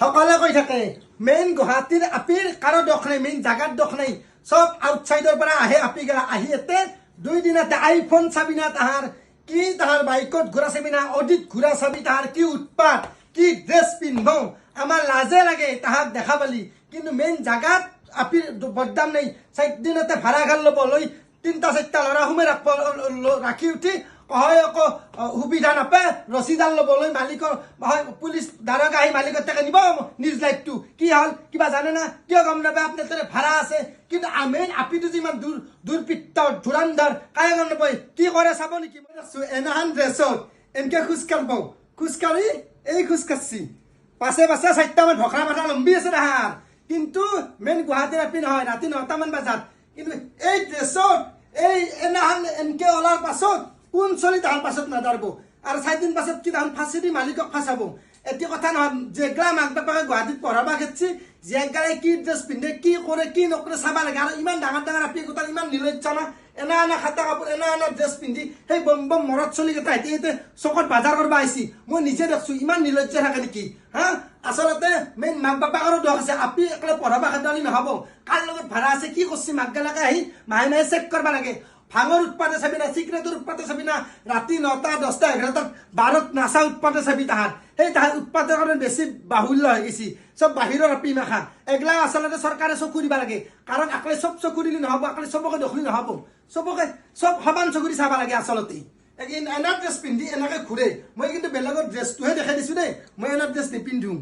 সকলে কৈ থাকে মেইন গুৱাহাটীৰ আপিৰ কাৰো দোষ নাই মেইন জাগাত দোষ নাই। চব আউটচাইডৰ পৰা আহে আপি গেলা আহি এতে দুই দিনতে আইফোন চাবি না তাহাৰ কি তাহাৰ বাইকত ঘূৰা চাবি না অডিত ঘূৰা চাবি তাহাৰ কি উৎপাত কি ড্ৰেছ পিন্ধ আমাৰ লাজে লাগে তাহাক দেখা পালি। কিন্তু মেইন জাগাত আপিৰ বদদাম নাই চাৰি দিনতে ভাড়া ঘৰ ল'ব লৈ তিনিটা চাৰিটা ল'ৰা সোমাই ৰাখব ৰাখি উঠি অ, সুবিধা নাপায়। ৰছীডাল ল'বলৈ মালিকৰ হয় পুলিচ দাৰগা আহি মালিকৰ তাকে নিব নিউজ লাইভটো কি হ'ল কিবা জানে না? কিয় গম নাপায়? আপোনাৰ তাতে ভাড়া আছে। কিন্তু মেইন আপিটো যিমান দূৰ দুৰ্বৃত্ত ধুৰান্ধৰ কায়ে গম নাপায়? কি কৰে চাব নেকি? মই আছো এনাহান ড্ৰেছত। এনেকে খোজ কাঢ়ব খোজ কাঢ়ি এই খোজ কাঢ়ছি পাছে পাছে চাৰিটামান ভকৰা মাথা লম্বি আছে তাহাৰ কিন্তু মেইন গুৱাহাটীৰ আপি নহয় ৰাতি নটামান বজাত। কিন্তু এই ড্ৰেছত এই এনাহান এনকে ওলাৰ পাছত কোন চলি তাহাৰ পাছত নাদাৰব? আৰু চাৰিদিন পাছত কি তাহান ফাঁচি দি মালিকক ফাঁচাব? এতিয়া কথা নহয় যেগলা মাক বাপাকে গুৱাহাটীত পঢ়াব খেদছি যেগাই কি ড্ৰেছ পিন্ধে কি কৰে কি নকৰে চাব লাগে। আৰু ইমান ডাঙৰ ডাঙৰ আপি গোটাল ইমান নিৰ্লজ্জ না? এনা এনা খাতা কাপোৰ এনা এনা ড্ৰেছ পিন্ধি সেই বম বম মৰত চলিকেইটা এতিয়া এতিয়া চকত বাজাৰ কৰিব আহিছি। মই নিজে দেখছো ইমান নিৰ্লজ্জ থাকে নেকি? হা? আচলতে মেইন মাক বাপাকৰো দোষ আছে আপি অকলে পঢ়াব খেদালি নহ'ব। কাৰ লগত ভাড়া আছে কি কৰছি? মাক গেলাকে আহি মাহে মাহে চেক কৰিব লাগে। ভাঙৰ উৎপাদে চাবি না চিগাৰেটৰ উৎপাদে চাবি না ৰাতি নটা দহটা এঘাৰটাত বাৰত নাচা উৎপাদে চাবি তাহাত। সেই উৎপাদৰ কাৰণে বেছি বাহুল্য হৈ গৈছে। চব বাহিৰৰ আপি মাখা। এগলা আচলতে চৰকাৰে চকু দিব লাগে। কাৰণ আকলে চব চকু দিলে নহ'ব আকলে চবকে দখলি নহ'ব। চবকে চব সমান চকু দি চাব লাগে আচলতে। এনে ড্ৰেছ পিন্ধি এনেকে ঘূৰে। মই কিন্তু বেলেগৰ ড্ৰেছটোহে দেখাই দিছো দেই। মই এনে ড্ৰেছ নিপিন্ধো।